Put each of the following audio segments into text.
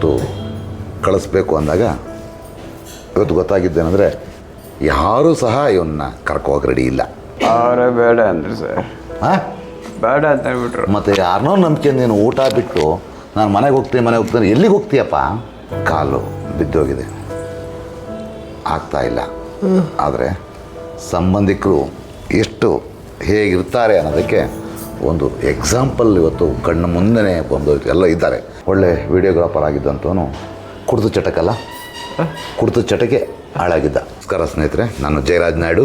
ಇವತ್ತು ಕಳಿಸ್ಬೇಕು ಅಂದಾಗ ಇವತ್ತು ಗೊತ್ತಾಗಿದ್ದೇನೆಂದರೆ ಯಾರೂ ಸಹ ಇವನ್ನ ಕರ್ಕೋಗಿ ರೆಡಿ ಇಲ್ಲ. ಅವರೇ ಬೇಡ ಅಂದ್ರೆ ಸರ್. ಹಾಂ ಬೇಡ ಅಂತ ಹೇಳ್ಬಿಟ್ರು. ಮತ್ತು ಯಾರನ್ನೋ ನಂಬಿಕೆ ನೀನು ಊಟ ಬಿಟ್ಟು ನಾನು ಮನೆಗೆ ಹೋಗ್ತೀನಿ ಮನೆಗೆ ಹೋಗ್ತೀನಿ ಎಲ್ಲಿಗೆ ಹೋಗ್ತೀಯಪ್ಪ? ಕಾಲು ಬಿದ್ದೋಗಿದೆ. ಆಗ್ತಾ ಇಲ್ಲ. ಆದರೆ ಸಂಬಂಧಿಕರು ಎಷ್ಟು ಹೇಗಿರ್ತಾರೆ ಅನ್ನೋದಕ್ಕೆ ಒಂದು ಎಕ್ಸಾಂಪಲ್ ಇವತ್ತು ಕಣ್ಣ ಮುಂದೆನೇ ಒಂದು ಎಲ್ಲ ಇದ್ದಾರೆ. ಒಳ್ಳೆ ವಿಡಿಯೋಗ್ರಾಫರ್ ಆಗಿದ್ದಂಥವನು ಕುಡಿದು ಚಟಕಲ್ಲ? ಕುಡಿದು ಚಟಕ್ಕೆ ಹಾಳಾಗಿದ್ದ. ನಮಸ್ಕಾರ ಸ್ನೇಹಿತರೆ ನಾನು ಜಯರಾಜ್ ನಾಯ್ಡು.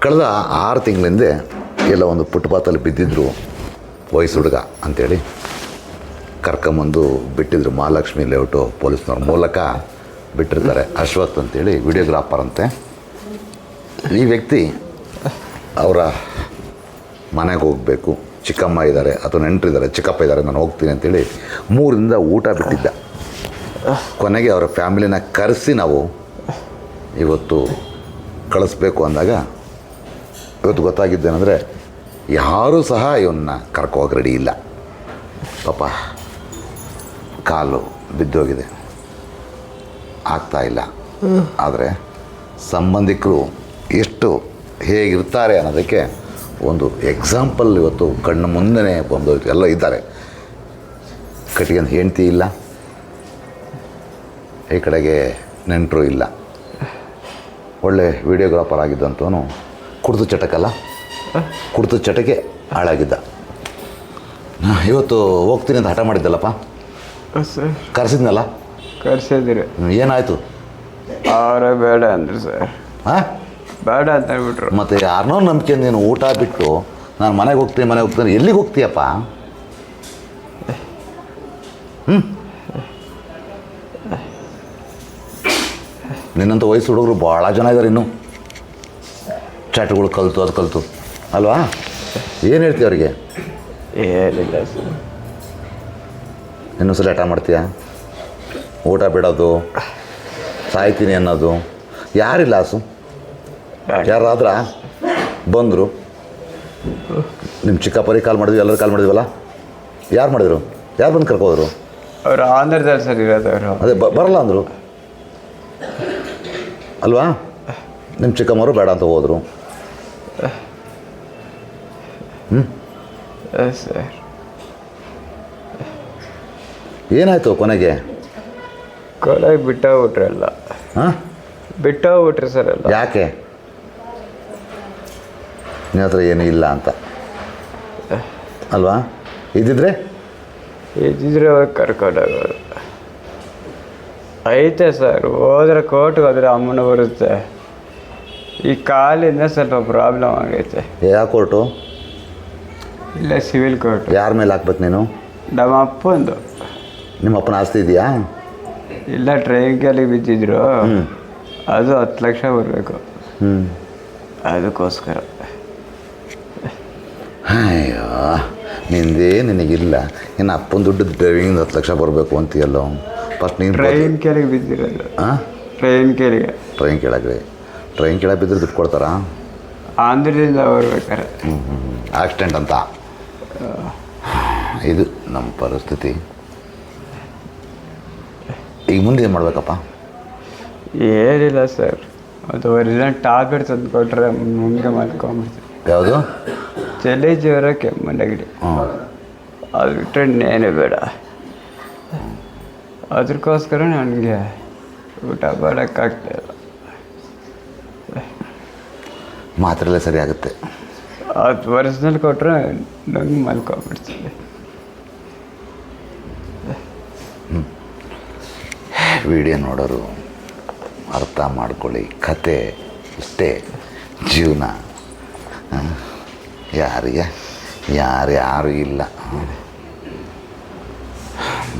ಕಳೆದ ಆರು ತಿಂಗಳಿಂದ ಎಲ್ಲ ಒಂದು ಫುಟ್ಪಾತಲ್ಲಿ ಬಿದ್ದಿದ್ರು ವಯಸ್ಸು ಹುಡುಗ ಅಂಥೇಳಿ ಕರ್ಕೊಂಬಂದು ಬಿಟ್ಟಿದ್ರು ಮಹಾಲಕ್ಷ್ಮಿ ಲೇಔಟು ಪೊಲೀಸ್ನವ್ರ ಮೂಲಕ ಬಿಟ್ಟಿರ್ತಾರೆ. ಅಶ್ವಥ್ ಅಂತೇಳಿ ವಿಡಿಯೋಗ್ರಾಫರ್ ಅಂತೆ. ಈ ವ್ಯಕ್ತಿ ಅವರ ಮನೆಗೆ ಹೋಗಬೇಕು. ಚಿಕ್ಕಮ್ಮ ಇದ್ದಾರೆ ಅಥವಾ ನೆಂಟರಿದ್ದಾರೆ ಚಿಕ್ಕಪ್ಪ ಇದ್ದಾರೆ ನಾನು ಹೋಗ್ತೀನಿ ಅಂತೇಳಿ ಮೂರಿಂದ ಊಟ ಬಿಟ್ಟಿದ್ದ. ಕೊನೆಗೆ ಅವರ ಫ್ಯಾಮಿಲಿನ ಕರೆಸಿ ನಾವು ಇವತ್ತು ಕಳಿಸ್ಬೇಕು ಅಂದಾಗ ಇವತ್ತು ಗೊತ್ತಾಗಿದ್ದೇನೆಂದರೆ ಯಾರೂ ಸಹ ಇವನ್ನ ಕರ್ಕೋಗಿ ರೆಡಿ ಇಲ್ಲ. ಪಾಪ ಕಾಲು ಬಿದ್ದೋಗಿದೆ ಆಗ್ತಾ ಇಲ್ಲ. ಆದರೆ ಸಂಬಂಧಿಕರು ಎಷ್ಟು ಹೇಗಿರ್ತಾರೆ ಅನ್ನೋದಕ್ಕೆ ಒಂದು ಎಕ್ಸಾಂಪಲ್ ಇವತ್ತು ಕಣ್ಣು ಮುಂದೆ ಒಂದು ಎಲ್ಲ ಇದ್ದಾರೆ. ಕಟ್ಟಿಗೆ ಹೆಂಡ್ತಿ ಇಲ್ಲ. ಈ ಕಡೆಗೆ ನೆಂಟರು ಇಲ್ಲ. ಒಳ್ಳೆ ವಿಡಿಯೋಗ್ರಾಫರ್ ಆಗಿದ್ದಂತವನು ಕುಡಿದು ಚಟಕಲ್ಲ. ಕುಡಿದು ಚಟಕ್ಕೆ ಹಾಳಾಗಿದ್ದ. ಇವತ್ತು ಹೋಗ್ತೀನಿ ಅಂತ ಹಠ ಮಾಡಿದ್ದಲ್ಲಪ್ಪ. ಸರ್. ಕರೆಸಿದ್ನಲ್ಲ? ಕರೆಸಿದ್ದೀರಿ. ಏನಾಯಿತು? ಅವರೇ ಬೇಡ ಅಂದ್ರೆ ಸರ್. ಹಾಂ? ಬೇಡ ಅಂತ ಹೇಳ್ಬಿಟ್ರು. ಮತ್ತೆ ಯಾರನ್ನೋ ನಂಬಿಕೆ ನೀನು ಊಟ ಬಿಟ್ಟು ನಾನು ಮನೆಗೆ ಹೋಗ್ತೀನಿ ಮನೆಗೆ ಹೋಗ್ತೀನಿ ಎಲ್ಲಿಗೆ ಹೋಗ್ತೀಯಪ್ಪ? ಹ್ಞೂ ನಿನ್ನಂಥ ವಯಸ್ಸು ಹುಡುಗರು ಭಾಳ ಜನ ಇದ್ದಾರೆ ಇನ್ನು. ಚಾಟ್ಗಳು ಕಲಿತು ಅದು ಕಲಿತು. ಅಲ್ವಾ? ಏನು ಹೇಳ್ತೀಯ ಅವರಿಗೆ? ಏನಿಲ್ಲ ಇನ್ನೊಂದು ಇನ್ನೊಂದ್ಸಲ ಆಟ ಮಾಡ್ತೀಯ? ಊಟ ಬಿಡೋದು ಸಾಯ್ತೀನಿ ಅನ್ನೋದು. ಯಾರಿಲ್ಲ ಹಸು ಯಾರಾದ್ರ? ಬಂದರು. ನಿಮ್ಮ ಚಿಕ್ಕಪ್ಪರಿಗೆ ಕಾಲ್ ಮಾಡಿದ್ವಿ ಎಲ್ಲರೂ ಕಾಲ್ ಮಾಡಿದ್ವಲ್ಲ? ಯಾರು ಮಾಡಿದ್ರು? ಯಾರು ಬಂದು ಕರ್ಕೋದ್ರು? ಅವ್ರು ಆಂಧ್ರದಲ್ಲಿ ಸರ್ ಇರೋದು ಅವರು. ಅದೇ ಬ ಬರಲ್ಲ ಅಂದರು. ಅಲ್ವಾ? ನಿಮ್ಮ ಚಿಕ್ಕಮ್ಮರು ಬೇಡ ಅಂತ ಹೋದರು. ಸರ್. ಏನಾಯಿತು ಕೊನೆಗೆ? ಕೊನೆಗೆ ಬಿಟ್ಟೋಗ್ಬಿಟ್ರು ಎಲ್ಲ ಹಾಂ? ಬಿಟ್ಟೋಗ್ಬಿಟ್ರು ಸರ್ ಎಲ್ಲ. ಯಾಕೆ? ನಿನ್ನ ಹತ್ರ ಏನೂ ಇಲ್ಲ ಅಂತ. ಅಲ್ವಾ? ಇದ್ದಿದ್ರೆ? ಇದ್ದಿದ್ರೆ ಅವ್ರು ಕರ್ಕೊಂಡೋಗೋರು ಐತೆ ಸರ್ ಹೋದ್ರೆ ಕೋರ್ಟ್ಗೆ ಹೋದ್ರೆ ಅಮ್ಮನ ಬರುತ್ತೆ. ಈ ಕಾಲಿಂದ ಸ್ವಲ್ಪ ಪ್ರಾಬ್ಲಮ್ ಆಗೈತೆ. ಯಾವ ಕೋರ್ಟು? ಇಲ್ಲ ಸಿವಿಲ್ ಕೋರ್ಟ್ ಯಾರ ಮೇಲೆ ಹಾಕ್ಬೇಕು ನೀನು? ನಮ್ಮ ಅಪ್ಪಂದು. ನಿಮ್ಮ ಅಪ್ಪನ ಆಸ್ತಿ ಇದೆಯಾ? ಇಲ್ಲ ಟ್ರೈನ್ ಕೆಳಗೆ ಬಿದ್ದಿದ್ರು. ಅದು ಹತ್ತು ಲಕ್ಷ ಬರಬೇಕು. ಹ್ಞೂ ಅದಕ್ಕೋಸ್ಕರ. ಅಯ್ಯೋ ನಿಂದೇ ನಿನಗಿಲ್ಲ. ಇನ್ನು ಅಪ್ಪನ ದುಡ್ಡು ಡ್ರೈವಿಂಗ್ ಹತ್ತು ಲಕ್ಷ ಬರಬೇಕು ಅಂತೀಯಲ್ಲೋ. ಫಸ್ಟ್ ನೀನು ಟ್ರೈನ್ ಕೆಳಗೆ ಬಿದ್ದಿರೋದು. ಹಾಂ ಟ್ರೈನ್ ಕೆಳಗೆ. ಟ್ರೈನ್ ಕೆಳಗೆ ಟ್ರೈನ್ ಕೆಳಗೆ ಬಿದ್ದರೆ ದುಡ್ಡು ಕೊಡ್ತಾರಾ? ಆಂಧ್ರದಿಂದ ಬರ್ಬೇಕಾರೆ ಹ್ಞೂ ಹ್ಞೂ ಆಕ್ಸಿಡೆಂಟ್ ಅಂತ. ಇದು ನಮ್ಮ ಪರಿಸ್ಥಿತಿ. ಈಗ ಮುಂದೆ ಏನು ಮಾಡಬೇಕಪ್ಪ? ಏನಿಲ್ಲ ಸರ್. ಅದು ಒರಿಜಿನಲ್ ಟ್ಯಾಬ್ಲೆಟ್ ತಂದು ಕೊಟ್ಟರೆ ಮುಂದೆ ಮಾಡ್ಕೊಂಬಿಡ್ತೀನಿ ಯಾವುದು? ಚಳಿ ಜ್ವರ ಕೆಮ್ಮು ನೆಗಡಿ ಅದು ಬಿಟ್ಟರೆ ಇನ್ನೇನು ಬೇಡ. ಅದಕ್ಕೋಸ್ಕರ ನನಗೆ ಊಟ ಮಾಡೋಕ್ಕಾಗ್ತಾಯಿಲ್ಲ ಮಾತ್ರ ಸರಿ ಆಗುತ್ತೆ. ಹತ್ತು ವರ್ಷದಲ್ಲಿ ಕೊಟ್ಟರೆ ನಂಗೆ ಮಲ್ಕೊಂಬಿಡ್ತೀವಿ ವಿಡಿಯೋ ನೋಡೋರು ಅರ್ಥ ಮಾಡ್ಕೊಳ್ಳಿ. ಕತೆ ಇಷ್ಟೇ ಜೀವನ. ಆ, ಯಾರಿಗೆ? ಯಾರು ಯಾರು ಇಲ್ಲ.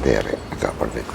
ದೇವರೇ ಕಾಪಾಡಬೇಕು.